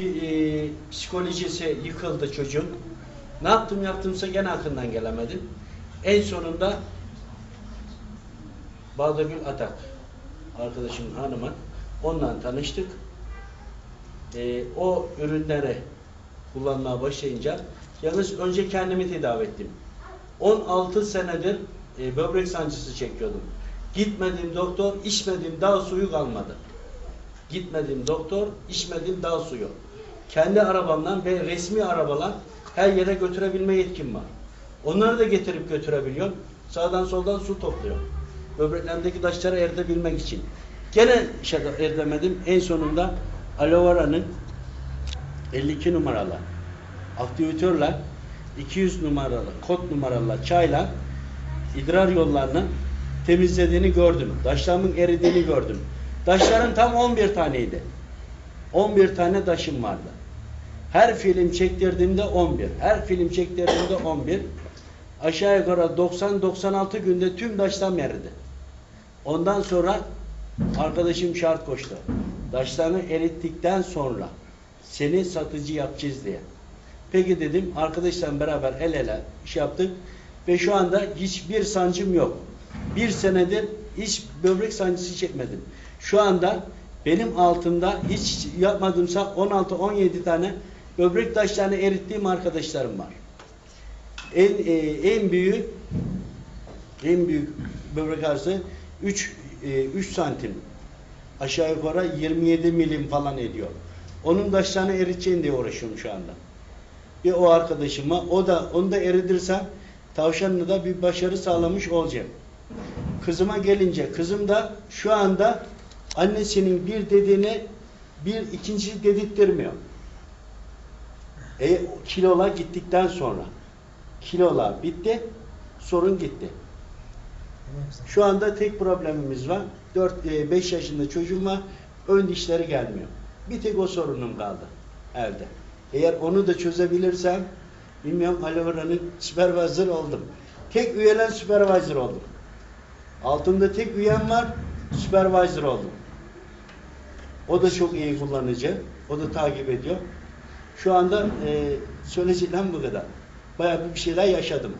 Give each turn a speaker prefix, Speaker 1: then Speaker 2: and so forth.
Speaker 1: e, psikolojisi yıkıldı çocuğun. Ne yaptım yaptımsa gene aklından gelemedim. En sonunda Bağdagül Atak arkadaşımın hanımı onunla tanıştık. E, o ürünleri kullanmaya başlayınca yalnız önce kendimi tedavi ettim. 16 senedir e, böbrek sancısı çekiyordum. Gitmedim doktor, içmedim daha suyu kalmadı. Gitmedim doktor, içmedim daha suyu. Kendi arabamdan ve resmi arabalar her yere götürebilme yetkim var. Onları da getirip götürebiliyorum. Sağdan soldan su topluyorum. Böbreklerimdeki taşları eritebilmek için. Gene şey eritemedim. En sonunda aloe vera'nın 52 numaralı aktivitörle 200 numaralı kod numaralı çayla idrar yollarını temizlediğini gördüm. Taşlarımın eridiğini gördüm. Taşların tam 11 taneydi. 11 tane taşım vardı. Her film çektirdiğimde 11. Her film çektirdiğimde 11. Aşağı yukarı 90-96 günde tüm taşlarım eridi. Ondan sonra arkadaşım şart koştu. Taşlarını erittikten sonra seni satıcı yapacağız diye. Peki dedim arkadaşlarla beraber el ele iş yaptık ve şu anda hiçbir sancım yok. Bir senedir hiç böbrek sancısı çekmedim. Şu anda benim altımda hiç yapmadımsa 16-17 tane böbrek taşlarını erittiğim arkadaşlarım var. En, e, en büyük en büyük böbrek ağrısı 3 e, 3 santim. Aşağı yukarı 27 milim falan ediyor. Onun taşlarını eriteceğim diye uğraşıyorum şu anda. Bir o arkadaşıma o da onu da eridirsem tavşanla da bir başarı sağlamış olacağım. Kızıma gelince kızım da şu anda annesinin bir dediğini bir ikinci dedirttirmiyor. E, kilola gittikten sonra kilola bitti, sorun gitti. Şu anda tek problemimiz var. 4-5 yaşında çocuğum var. Ön dişleri gelmiyor. Bir tek o sorunum kaldı evde. Eğer onu da çözebilirsem bilmiyorum Alovera'nın supervisor oldum. Tek üyelen supervisor oldum. Altımda tek üyem var. Supervisor oldum. O da çok iyi kullanıcı. O da takip ediyor. Şu anda e, söyleyeceğim bu kadar. Bayağı bir şeyler yaşadım.